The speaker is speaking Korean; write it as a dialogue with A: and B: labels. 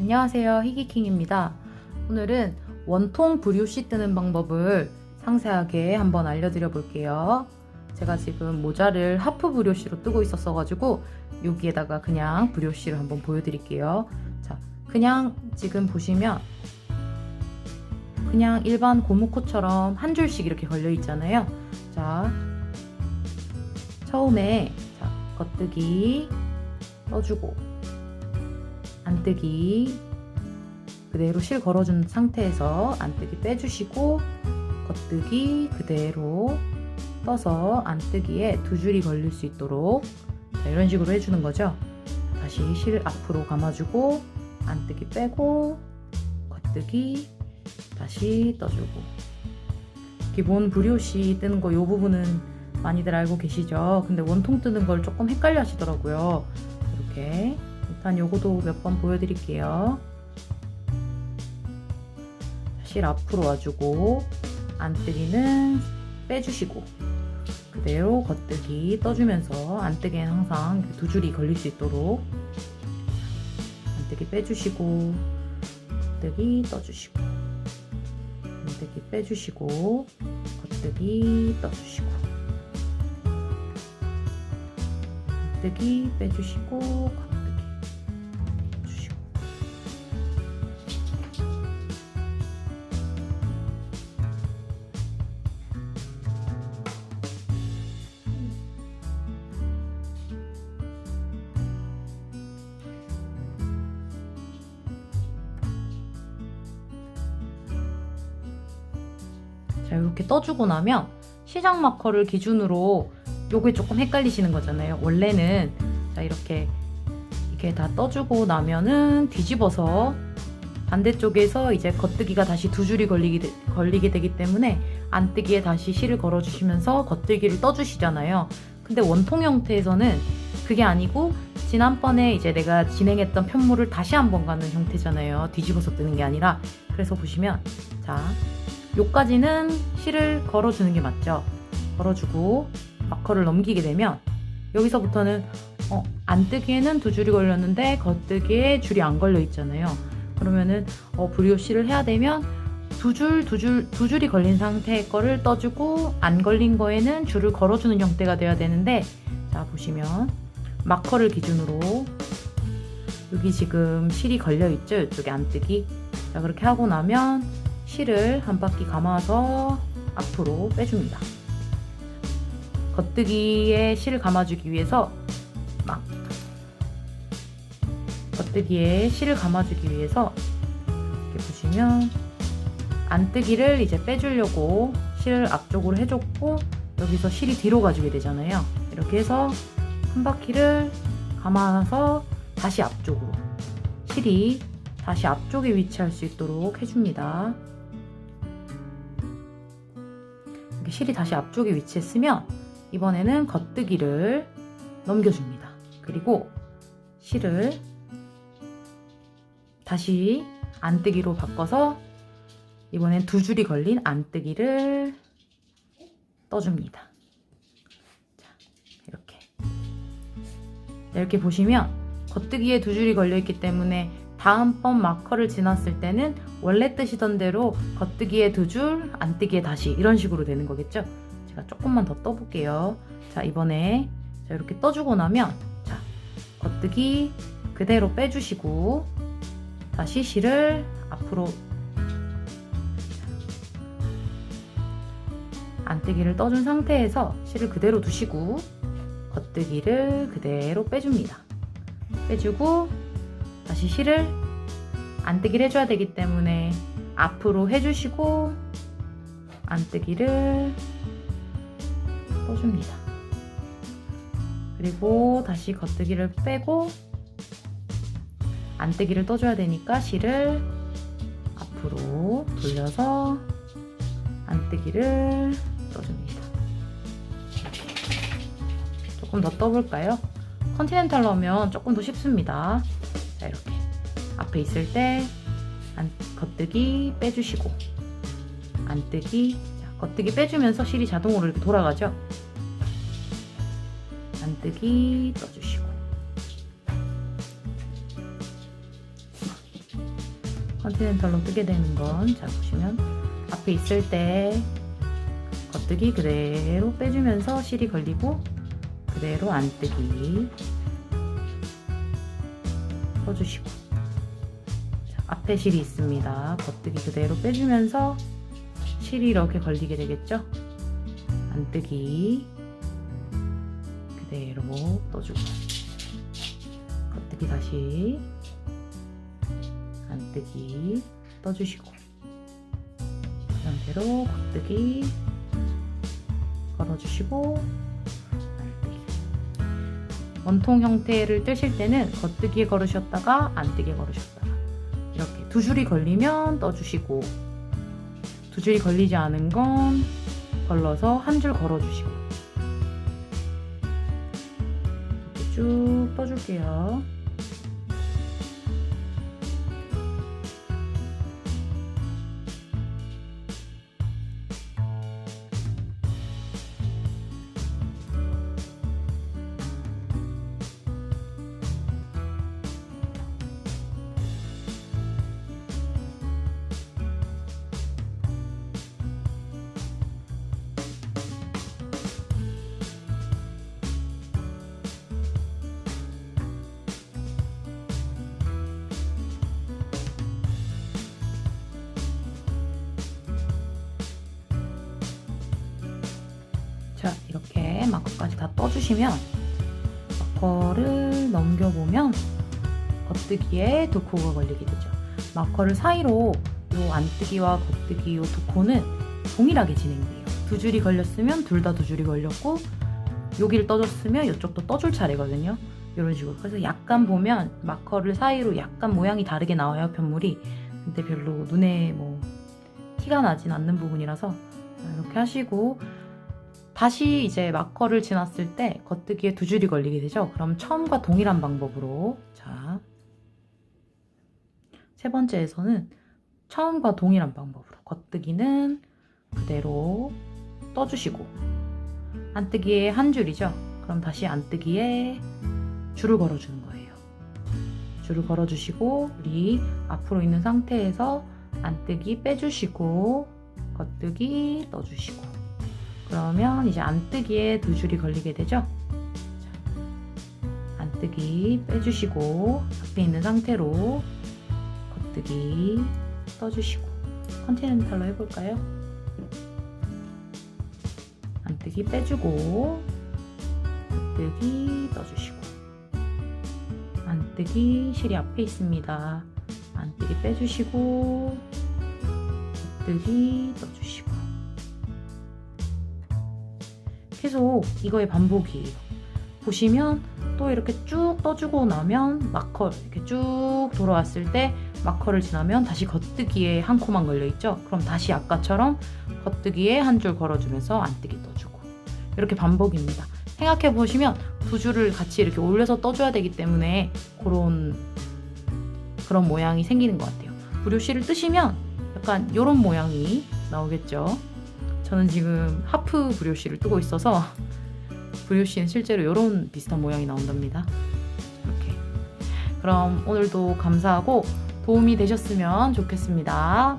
A: 안녕하세요. 희기킹입니다. 오늘은 원통 브리오시 뜨는 방법을 상세하게 한번 알려드려 볼게요. 제가 지금 모자를 하프 브리오시로 뜨고 있었어 가지고 여기에다가 그냥 브리오시를 한번 보여드릴게요. 자 그냥 지금 보시면 그냥 일반 고무코처럼 한 줄씩 이렇게 걸려 있잖아요. 자 처음에 자, 겉뜨기 떠주고 안뜨기 그대로 실 걸어준 상태에서 안뜨기 빼주시고 겉뜨기 그대로 떠서 안뜨기에 두 줄이 걸릴 수 있도록 자, 이런 식으로 해주는 거죠. 다시 실 앞으로 감아주고 안뜨기 빼고 겉뜨기 다시 떠주고 기본 브리오시 뜨는 거 이 부분은 많이들 알고 계시죠? 근데 원통 뜨는 걸 조금 헷갈려 하시더라고요. 이렇게 일단 요거도 몇 번 보여드릴게요. 실 앞으로 와주고 안뜨기는 빼주시고 그대로 겉뜨기 떠주면서 안뜨기는 항상 두 줄이 걸릴 수 있도록 안뜨기 빼주시고 겉뜨기 떠주시고 안뜨기 빼주시고 겉뜨기 떠주시고 겉뜨기 빼주시고 자 이렇게 떠주고 나면 시작 마커를 기준으로 요게 조금 헷갈리시는 거잖아요 원래는 자 이렇게 이렇게 다 떠주고 나면은 뒤집어서 반대쪽에서 이제 겉뜨기가 다시 두 줄이 걸리게, 되, 걸리게 되기 때문에 안뜨기에 다시 실을 걸어주시면서 겉뜨기를 떠주시잖아요. 근데 원통 형태에서는 그게 아니고 지난번에 이제 내가 진행했던 편물을 다시 한번 가는 형태잖아요. 뒤집어서 뜨는 게 아니라 그래서 보시면 자 요까지는 실을 걸어주는 게 맞죠. 걸어주고 마커를 넘기게 되면 여기서부터는 어, 안 뜨기에는 두 줄이 걸렸는데 겉뜨기에 줄이 안 걸려 있잖아요. 그러면은 어, 브리오시를 해야 되면 두 줄, 두 줄, 두 줄이 걸린 상태의 거를 떠주고 안 걸린 거에는 줄을 걸어주는 형태가 돼야 되는데 자 보시면 마커를 기준으로 여기 지금 실이 걸려 있죠 이쪽에 안 뜨기 자 그렇게 하고 나면 실을 한 바퀴 감아서 앞으로 빼줍니다 겉뜨기에 실을 감아주기 위해서 막 겉뜨기에 실을 감아주기 위해서 이렇게 보시면 안뜨기를 이제 빼주려고 실 앞쪽으로 해줬고 여기서 실이 뒤로 가지게 되잖아요. 이렇게 해서 한 바퀴를 감아서 다시 앞쪽으로 실이 다시 앞쪽에 위치할 수 있도록 해줍니다. 실이 다시 앞쪽에 위치했으면 이번에는 겉뜨기를 넘겨줍니다. 그리고 실을 다시 안뜨기로 바꿔서 이번엔 두 줄이 걸린 안뜨기를 떠줍니다. 자, 이렇게. 이렇게 보시면 겉뜨기에 두 줄이 걸려있기 때문에 다음번 마커를 지났을 때는 원래 뜨시던 대로 겉뜨기에 두 줄, 안 뜨기에 다시 이런 식으로 되는 거겠죠? 제가 조금만 더 떠볼게요. 자, 이번에 자, 이렇게 떠주고 나면 자, 겉뜨기 그대로 빼주시고 다시 실을 앞으로 안뜨기를 떠준 상태에서 실을 그대로 두시고 겉뜨기를 그대로 빼줍니다. 빼주고 다시 실을 안뜨기를 해줘야 되기 때문에 앞으로 해주시고 안뜨기를 떠줍니다. 그리고 다시 겉뜨기를 빼고 안뜨기를 떠줘야 되니까 실을 앞으로 돌려서 안뜨기를 떠줍니다. 조금 더 떠볼까요? 컨티넨탈로 하면 조금 더 쉽습니다. 자, 이렇게. 앞에 있을 때 안, 겉뜨기 빼주시고 안뜨기 자, 겉뜨기 빼주면서 실이 자동으로 이렇게 돌아가죠. 안뜨기 떠주시고 컨티넨탈로 뜨게 되는 건자 보시면 앞에 있을 때 겉뜨기 그대로 빼주면서 실이 걸리고 그대로 안뜨기 떠주시고 자, 앞에 실이 있습니다. 겉뜨기 그대로 빼주면서 실이 이렇게 걸리게 되겠죠? 안뜨기 그대로 떠주고 겉뜨기 다시 안뜨기 떠주시고 그 상태로 겉뜨기 걸어주시고 안뜨기 원통 형태를 뜨실 때는 겉뜨기에 걸으셨다가 안뜨기에 걸으셨다가 이렇게 두 줄이 걸리면 떠주시고 두 줄이 걸리지 않은 건 걸러서 한 줄 걸어주시고 이렇게 쭉 떠줄게요. 자 이렇게 마커까지 다 떠주시면 마커를 넘겨보면 겉뜨기에 두 코가 걸리게 되죠. 마커를 사이로 요 안뜨기와 겉뜨기 요두 코는 동일하게 진행돼요. 두 줄이 걸렸으면 둘 다 두 줄이 걸렸고 여기를 떠줬으면 이쪽도 떠줄 차례거든요. 이런 식으로 그래서 약간 보면 마커를 사이로 약간 모양이 다르게 나와요 편물이 근데 별로 눈에 뭐 티가 나진 않는 부분이라서 이렇게 하시고 다시 이제 마커를 지났을 때 겉뜨기에 두 줄이 걸리게 되죠. 그럼 처음과 동일한 방법으로 자. 세 번째에서는 처음과 동일한 방법으로 겉뜨기는 그대로 떠주시고 안뜨기에 한 줄이죠. 그럼 다시 안뜨기에 줄을 걸어주는 거예요. 줄을 걸어주시고 우리 앞으로 있는 상태에서 안뜨기 빼주시고 겉뜨기 떠주시고 그러면 이제 안뜨기에 두 줄이 걸리게 되죠. 자, 안뜨기 빼주시고 앞에 있는 상태로 겉뜨기 떠주시고 컨티넨탈로 해볼까요? 안뜨기 빼주고 겉뜨기 떠주시고 안뜨기 실이 앞에 있습니다. 안뜨기 빼주시고 겉뜨기 떠주시고 계속 이거의 반복이에요. 보시면 또 이렇게 쭉 떠주고 나면 마커 이렇게 쭉 돌아왔을 때 마커를 지나면 다시 겉뜨기에 한 코만 걸려 있죠. 그럼 다시 아까처럼 겉뜨기에 한 줄 걸어주면서 안뜨기 떠주고 이렇게 반복입니다. 생각해 보시면 두 줄을 같이 이렇게 올려서 떠줘야 되기 때문에 그런 그런 모양이 생기는 것 같아요. 불효씨를 뜨시면 약간 이런 모양이 나오겠죠. 저는 지금 하프 불효씨를 뜨고 있어서 불효씨는 실제로 이런 비슷한 모양이 나온답니다. 이렇게. 그럼 오늘도 감사하고 도움이 되셨으면 좋겠습니다.